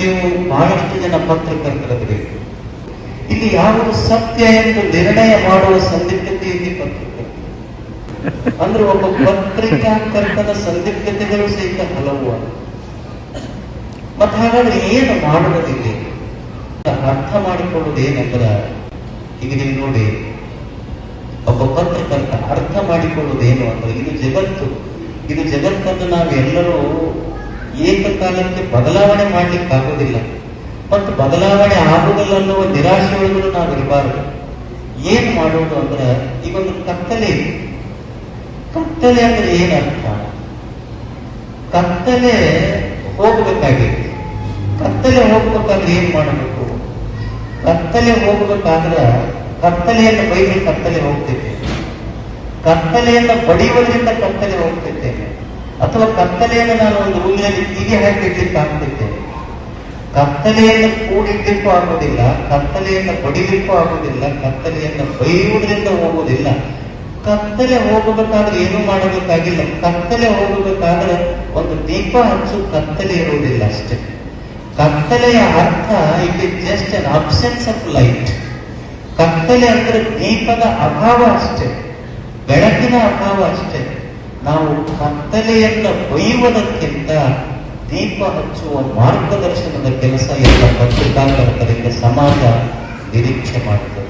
ನೀವು ಬಹಳಷ್ಟು ಜನ ಪತ್ರಕರ್ತರಿದ್ದೀರಿ ಇಲ್ಲಿ ಯಾವುದು ಸತ್ಯ ಎಂದು ನಿರ್ಣಯ ಮಾಡುವ ಸಂದಿಗ್ಧತೆ ಇಲ್ಲಿ ಪತ್ರಕರ್ತರು ಅಂದ್ರೆ ಒಬ್ಬ ಪತ್ರಿಕಾಕರ್ತನ ಸಂದಿಗ್ಧತೆಗಳು ಸಹಿತ ಹಲವು ಮತ್ತೆ ಹಾಗಾದ್ರೆ ಏನು ಮಾಡುವುದಿಲ್ಲ? ಅರ್ಥ ಮಾಡಿಕೊಳ್ಳುವುದು ಏನಂದ್ರೆ ಈಗ ನೀವು ನೋಡಿ, ಒಬ್ಬ ಪತ್ರಕರ್ತ ಅರ್ಥ ಮಾಡಿಕೊಳ್ಳುವುದು ಏನು ಅಂದ್ರೆ, ಇದು ಜಗತ್ತು. ಇದು ಜಗತ್ತನ್ನು ನಾವೆಲ್ಲರೂ ಏಕಕಾಲಕ್ಕೆ ಬದಲಾವಣೆ ಮಾಡ್ಲಿಕ್ಕೆ ಆಗೋದಿಲ್ಲ ಮತ್ತು ಬದಲಾವಣೆ ಆಗುವುದಿಲ್ಲ ಅನ್ನುವ ನಿರಾಶೆಯೊಳಗೂ ನಾವು ಇರಬಾರದು. ಏನ್ ಮಾಡೋದು ಅಂದ್ರೆ, ಈಗ ಒಂದು ಕತ್ತಲೆ. ಕತ್ತಲೆ ಅಂದ್ರೆ ಏನರ್ಥ? ಕತ್ತಲೆ ಹೋಗ್ಬೇಕಾಗಿತ್ತು ಕತ್ತಲೆ ಹೋಗ್ಬೇಕಾದ್ರೆ ಏನ್ ಮಾಡಬೇಕು? ಕತ್ತಲೆ ಹೋಗ್ಬೇಕಾದ್ರೆ ಕತ್ತಲೆಯನ್ನು ಬೈದು ಕತ್ತಲೆ ಹೋಗ್ತೈತೆ. ಕತ್ತಲೆಯನ್ನು ಬಡಿಯುವುದರಿಂದ ಕತ್ತಲೆ ಹೋಗ್ತಿದ್ದೇನೆ ಅಥವಾ ಕತ್ತಲೆಯನ್ನು ನಾನು ಒಂದು ರೂಮಿನಲ್ಲಿ ಹೀಗೆ ಹಾಕಿಡ್ಲಿಕ್ಕೆ ಕತ್ತಲೆಯನ್ನು ಕೂಡಿಡ್ಲಿಕ್ಕೂ ಆಗುವುದಿಲ್ಲ, ಕತ್ತಲೆಯನ್ನು ಬಡಿಲಿಕ್ಕೂ ಆಗುವುದಿಲ್ಲ, ಕತ್ತಲೆಯನ್ನು ಬೈಯುವುದರಿಂದ ಹೋಗುವುದಿಲ್ಲ. ಕತ್ತಲೆ ಹೋಗಬೇಕಾದ್ರೆ ಏನು ಮಾಡಬೇಕಾಗಿಲ್ಲ. ಕತ್ತಲೆ ಹೋಗಬೇಕಾದ್ರೆ ಒಂದು ದೀಪ ಹಚ್ಚು, ಕತ್ತಲೆ ಇರುವುದಿಲ್ಲ ಅಷ್ಟೇ. ಕತ್ತಲೆಯ ಅರ್ಥ it is just an absence of light ಕತ್ತಲೆ ಅಂದ್ರೆ ದೀಪದ ಅಭಾವ ಅಷ್ಟೇ. ಬೆಳಕಿನ ಅಭಾವ ಅಷ್ಟೇ. ನಾವು ಕತ್ತಲೆಯನ್ನು ಕೊಯ್ಯುವುದಕ್ಕಿಂತ ದೀಪ ಹಚ್ಚುವ ಮಾರ್ಗದರ್ಶನದ ಕೆಲಸ ಎಲ್ಲ ಪತ್ರಿಕಾಕರ್ತರಿಂದ ಸಮಾಜ ನಿರೀಕ್ಷೆ ಮಾಡುತ್ತದೆ.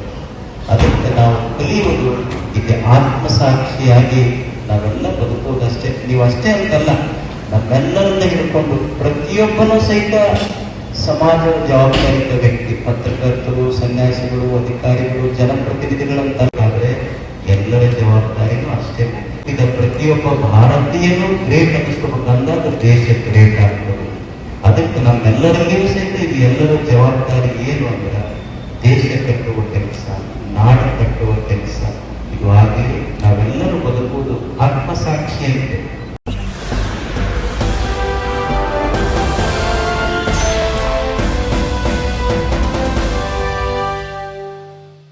ಅದಕ್ಕೆ ನಾವು ಕಲಿಯುವುದು ಇಲ್ಲಿ ಆತ್ಮಸಾಕ್ಷಿಯಾಗಿ ನಾವೆಲ್ಲ ಬದುಕುವುದಷ್ಟೇ. ನೀವು ಅಷ್ಟೇ ಅಂತಲ್ಲ, ನಮ್ಮೆಲ್ಲರನ್ನ ಹಿಡ್ಕೊಂಡು ಪ್ರತಿಯೊಬ್ಬನೂ ಸಹಿತ ಸಮಾಜದ ಜವಾಬ್ದಾರಿತ ವ್ಯಕ್ತಿ, ಪತ್ರಕರ್ತರು, ಸನ್ಯಾಸಿಗಳು, ಅಧಿಕಾರಿಗಳು ಜನಪ್ರತಿನಿಧಿಗಳಂತಾದ್ರೆ ಎಲ್ಲರ ಜವಾಬ್ದಾರಿನೂ ಅಷ್ಟೇ. ಈಗ ಪ್ರತಿಯೊಬ್ಬ ಭಾರತೀಯನು ಗ್ರೇಟ್ ಅನ್ನಿಸ್ಕೋಬೇಕಂದಾಗ ದೇಶ ಗ್ರೇಟ್ ಆಗ್ತದೆ ಅದಕ್ಕೆ ನಮ್ಮೆಲ್ಲರಲ್ಲಿಯೂ ಸಹಿತ ಇದು ಎಲ್ಲರ ಜವಾಬ್ದಾರಿ ಏನು ಅಂದ್ರೆ ದೇಶ ಕಟ್ಟುವುದು